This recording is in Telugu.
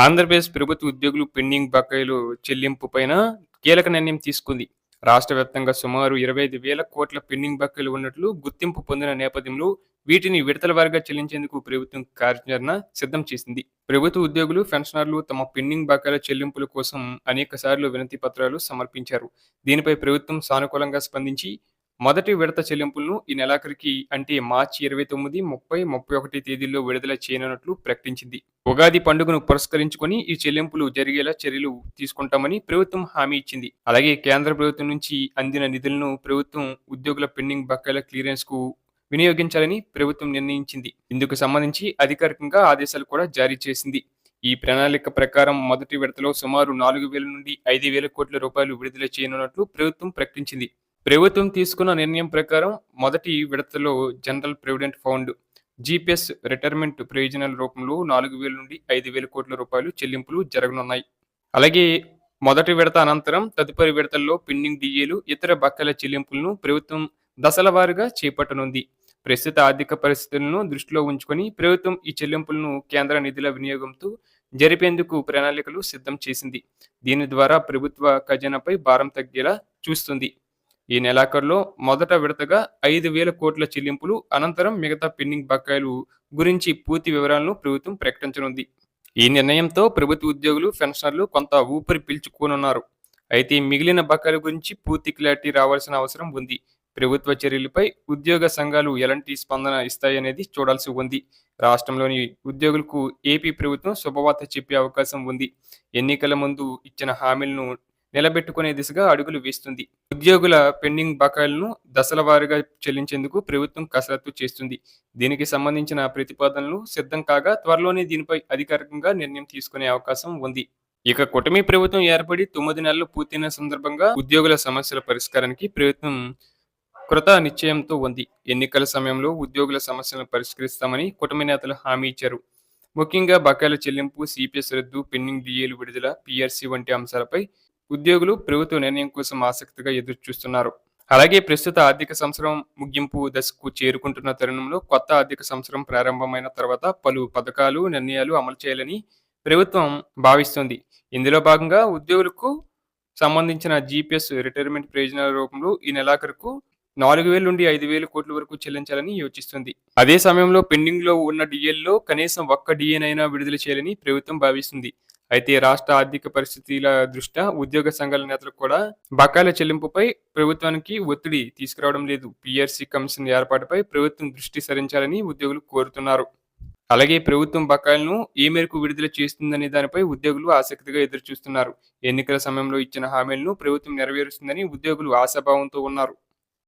ఆంధ్రప్రదేశ్ ప్రభుత్వ ఉద్యోగులు పెండింగ్ బకాయిలు చెల్లింపు పైన కీలక నిర్ణయం తీసుకుంది. రాష్ట్ర వ్యాప్తంగా సుమారు ఇరవై ఐదు వేల కోట్ల పెండింగ్ బకాయిలు ఉన్నట్లు గుర్తింపు పొందిన నేపథ్యంలో వీటిని విడతల వారిగా చెల్లించేందుకు ప్రభుత్వం కార్యాచరణ సిద్ధం చేసింది. ప్రభుత్వ ఉద్యోగులు పెన్షనర్లు తమ పెండింగ్ బకాయిల చెల్లింపుల కోసం అనేక సార్లు వినతి పత్రాలు సమర్పించారు. దీనిపై ప్రభుత్వం సానుకూలంగా స్పందించి మొదటి విడత చెల్లింపులను ఈ నెలాఖరికి అంటే మార్చి ఇరవై తొమ్మిది ముప్పై ముప్పై ఒకటి తేదీల్లో విడుదల చేయనున్నట్లు ప్రకటించింది. ఉగాది పండుగను పురస్కరించుకొని ఈ చెల్లింపులు జరిగేలా చర్యలు తీసుకుంటామని ప్రభుత్వం హామీ ఇచ్చింది. అలాగే కేంద్ర ప్రభుత్వం నుంచి అందిన నిధులను ప్రభుత్వం ఉద్యోగుల పెండింగ్ బకాయిల క్లియరెన్స్కు వినియోగించాలని ప్రభుత్వం నిర్ణయించింది. ఇందుకు సంబంధించి అధికారికంగా ఆదేశాలు కూడా జారీ చేసింది. ఈ ప్రణాళిక ప్రకారం మొదటి విడతలో సుమారు నాలుగు వేల నుండి ఐదు వేల కోట్ల రూపాయలు విడుదల చేయనున్నట్లు ప్రభుత్వం ప్రకటించింది. ప్రభుత్వం తీసుకున్న నిర్ణయం ప్రకారం మొదటి విడతలో general provident fund GPS retirement ప్రయోజనాల రూపంలో నాలుగు వేల నుండి ఐదు వేల కోట్ల రూపాయలు చెల్లింపులు జరగనున్నాయి. అలాగే మొదటి విడత అనంతరం తదుపరి విడతల్లో పెండింగ్ డిఏలు ఇతర బకాయిల చెల్లింపులను ప్రభుత్వం దశల వారీగా చేపట్టనుంది. ప్రస్తుత ఆర్థిక పరిస్థితులను దృష్టిలో ఉంచుకొని ప్రభుత్వం ఈ చెల్లింపులను కేంద్ర నిధుల వినియోగంతో జరిపేందుకు ప్రణాళికలు సిద్ధం చేసింది. దీని ద్వారా ప్రభుత్వ ఖజానాపై భారం తగ్గేలా చూస్తుంది. ఈ నెలాఖరులో మొదట విడతగా ఐదు వేల కోట్ల చెల్లింపులు అనంతరం మిగతా పెండింగ్ బకాయిలు గురించి పూర్తి వివరాలను ప్రభుత్వం ప్రకటించనుంది. ఈ నిర్ణయంతో ప్రభుత్వ ఉద్యోగులు పెన్షనర్లు కొంత ఊపిరి పీల్చుకోనున్నారు. అయితే మిగిలిన బకాయిల గురించి పూర్తి క్లారిటీ రావాల్సిన అవసరం ఉంది. ప్రభుత్వ చర్యలపై ఉద్యోగ సంఘాలు ఎలాంటి స్పందన ఇస్తాయనేది చూడాల్సి ఉంది. రాష్ట్రంలోని ఉద్యోగులకు ఏపీ ప్రభుత్వం శుభవార్త చెప్పే అవకాశం ఉంది. ఎన్నికల ముందు ఇచ్చిన హామీలను నిలబెట్టుకునే దిశగా అడుగులు వేస్తుంది. ఉద్యోగుల పెండింగ్ బకాయిలను దశల వారీగా చెల్లించేందుకు ప్రభుత్వం కసరత్తు చేస్తుంది. దీనికి సంబంధించిన ప్రతిపాదనలు సిద్ధం కాగా త్వరలోనే దీనిపై అధికారికంగా నిర్ణయం తీసుకునే అవకాశం ఉంది. ఇక కూటమి ప్రభుత్వం ఏర్పడి తొమ్మిది నెలలు పూర్తయిన సందర్భంగా ఉద్యోగుల సమస్యల పరిష్కారానికి ప్రభుత్వం కృత నిశ్చయంతో ఉంది. ఎన్నికల సమయంలో ఉద్యోగుల సమస్యలను పరిష్కరిస్తామని కూటమి నేతలు హామీ ఇచ్చారు. ముఖ్యంగా బకాయిల చెల్లింపు సిపిఎస్ రద్దు పెండింగ్ డిఏలు విడుదల పిఆర్సీ వంటి అంశాలపై ఉద్యోగులు ప్రభుత్వ నిర్ణయం కోసం ఆసక్తిగా ఎదురు చూస్తున్నారు అలాగే ప్రస్తుత ఆర్థిక సంవత్సరం ముగింపు దశకు చేరుకుంటున్న తరుణంలో కొత్త ఆర్థిక సంవత్సరం ప్రారంభమైన తర్వాత పలు పథకాలు నిర్ణయాలు అమలు చేయాలని ప్రభుత్వం భావిస్తుంది. ఇందులో భాగంగా ఉద్యోగులకు సంబంధించిన జీపీఎస్ రిటైర్మెంట్ ప్రయోజనాల రూపంలో ఈ నెలాఖరుకు నాలుగు వేల నుండి ఐదు వేల కోట్ల వరకు చెల్లించాలని యోచిస్తుంది. అదే సమయంలో పెండింగ్లో ఉన్న డిఎల్లో కనీసం ఒక్క డిఎనైనా విడుదల చేయాలని ప్రభుత్వం భావిస్తుంది. అయితే రాష్ట్ర ఆర్థిక పరిస్థితుల దృష్ట్యా ఉద్యోగ సంఘాల నేతలు కూడా బకాయిల చెల్లింపుపై ప్రభుత్వానికి ఒత్తిడి తీసుకురావడం లేదు. పిఆర్సీ కమిషన్ ఏర్పాటుపై ప్రభుత్వం దృష్టి సారించాలని ఉద్యోగులు కోరుతున్నారు. అలాగే ప్రభుత్వం బకాయిలను ఏ మేరకు విడుదల చేస్తుందనే దానిపై ఉద్యోగులు ఆసక్తిగా ఎదురుచూస్తున్నారు. ఎన్నికల సమయంలో ఇచ్చిన హామీలను ప్రభుత్వం నెరవేరుస్తుందని ఉద్యోగులు ఆశాభావంతో ఉన్నారు.